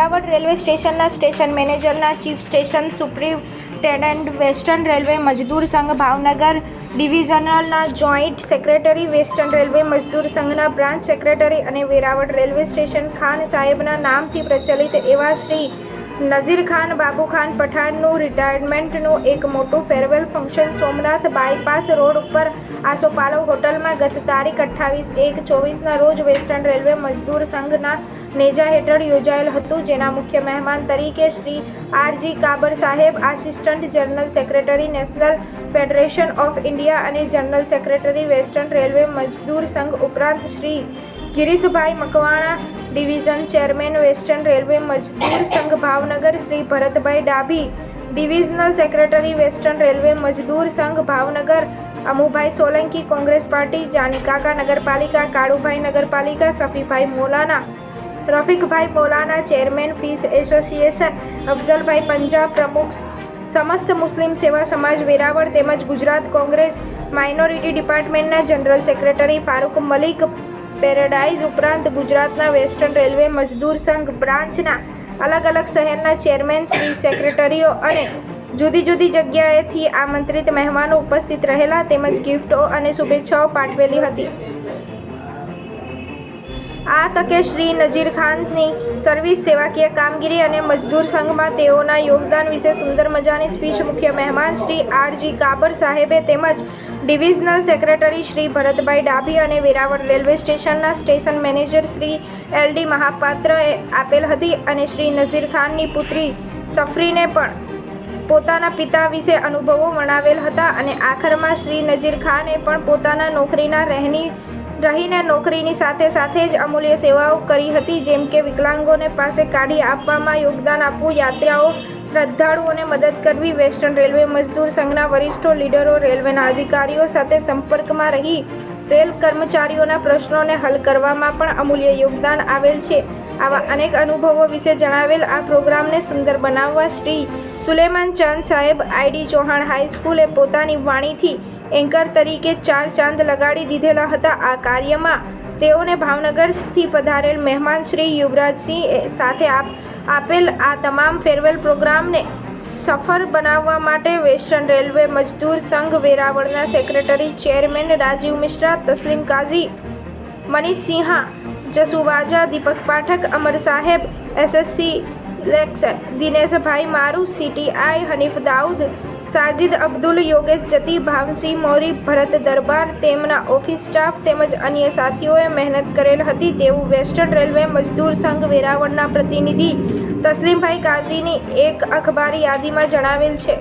Veraval railway સ્ટેશનના station મેનેજરના chief station superintendent western railway Mazdoor Sangh Bhavnagar ડિવિઝનલના joint secretary western railway Mazdoor સંઘના branch secretary અને Veraval railway station Khan સાહેબના નામથી પ્રચલિત એવા શ્રી નઝીર ખાન, બાબુ ખાન પઠાણનું રિટાયરમેન્ટનું એક મોટું farewell function Somnath bypass road ઉપર આસોપાલવ હોટલમાં ગત તારીખ અઠ્ઠાવીસ એક ચોવીસના રોજ વેસ્ટર્ન રેલવે મજદૂર સંઘના નેજા હેઠળ યોજાયેલ હતું, જેના મુખ્ય મહેમાન તરીકે Shri RG Kabar saheb, assistant general secretary national federation of India અને general secretary western railway Mazdoor Sangh ઉપરાંત Shri Girishbhai Makwana, division chairman western railway Mazdoor Sangh Bhavnagar, Shri Bharatbhai Dabhi, divisional secretary western railway Mazdoor Sangh Bhavnagar, Amubhai Solanki Congress party Janikaka નગરપાલિકા, કાળુભાઈ નગરપાલિકા, Safibhai Molana, Rafikbhai Molana, chairman fish association, Afzalbhai Punjab પ્રમુખ, સમસ્ત મુસ્લિમ સેવા સમાજ વેરાવળ તેમજ Gujarat Congress, minority ડિપાર્ટમેન્ટના general secretary Farooq Malik paradise ઉપરાંત ગુજરાતના western railway Mazdoor સંઘ બ્રાન્ચના અલગ અલગ શહેરના ચેરમેન શ્રી સેક્રેટરીઓ અને જુદી જુદી જગ્યાએથી આમંત્રિત મહેમાનો ઉપસ્થિત રહેલા તેમજ ગિફ્ટો અને શુભેચ્છાઓ પાઠવેલી હતી. આ તકે શ્રી નજીર ખાનની સર્વિસ સેવાકીય કામગીરી અને મજદૂર સંઘમાં તેઓના યોગદાન વિશે સુંદર મજાની સ્પીચ મુખ્ય મહેમાન શ્રી આરજી કાબર સાહેબે તેમજ ડિવિઝનલ સેક્રેટરી શ્રી ભરતભાઈ ડાભી અને વેરાવળ રેલવે સ્ટેશનના station manager Shri L D મહાપાત્રએ આપેલ હતી અને શ્રી નઝીર ખાનની પુત્રી સફરીને પણ પોતાના પિતા વિશે અનુભવો વર્ણવેલ હતા અને આખરમાં શ્રી નજીર ખાને પણ પોતાના નોકરીના રહેની રહીને નોકરીની સાથે સાથે જ અમૂલ્ય સેવાઓ કરી હતી, જેમ કે વિકલાંગોને પાસે કાઢી આપવામાં યોગદાન આપવું, યાત્રાઓ શ્રદ્ધાળુઓને મદદ કરવી, વેસ્ટર્ન રેલવે મજદૂર સંઘના વરિષ્ઠો, લીડરો, રેલવેના અધિકારીઓ સાથે સંપર્કમાં રહી, રેલ કર્મચારીઓના પ્રશ્નોને હલ કરવામાં પણ અમૂલ્ય યોગદાન આવેલ છે. આવા અનેક અનુભવો વિશે જણાવેલ આ પ્રોગ્રામને સુંદર બનાવવા શ્રી સુલેમાન ચાંદ સાહેબ આઈડી ચૌહાણ હાઈસ્કૂલે પોતાની વાણીથી એન્કર તરીકે ચાર ચાંદ લગાડી દીધેલા હતા. આ કાર્યમાં તેઓને ભાવનગરથી પધારેલ મહેમાન શ્રી યુવરાજસિંહ સાથે આપ, આપેલ આ તમામ ફેરવેલ પ્રોગ્રામને સફળ બનાવવા માટે western railway Mazdoor Sangh વેરાવળના secretary chairman Rajiv Mishra, Taslim Kazi, Manish Sinha Jasu Vaja Deepak Pathak, Amar saheb, SSC lecturer Dineshbhai મારુ, સીટીઆઈ હનીફ દાઉદ, સાજિદ અબ્દુલ, યોગેશ જતી, ભાવસિંહ મોરી, ભરત દરબાર, તેમના ઓફિસ સ્ટાફ તેમજ અન્ય સાથીઓએ મહેનત કરેલ હતી તેવું વેસ્ટર્ન રેલવે મજદૂર સંઘ વેરાવળના પ્રતિનિધિ તસ્લીમભાઈ કાઝીની એક અખબારી યાદીમાં જણાવેલ છે.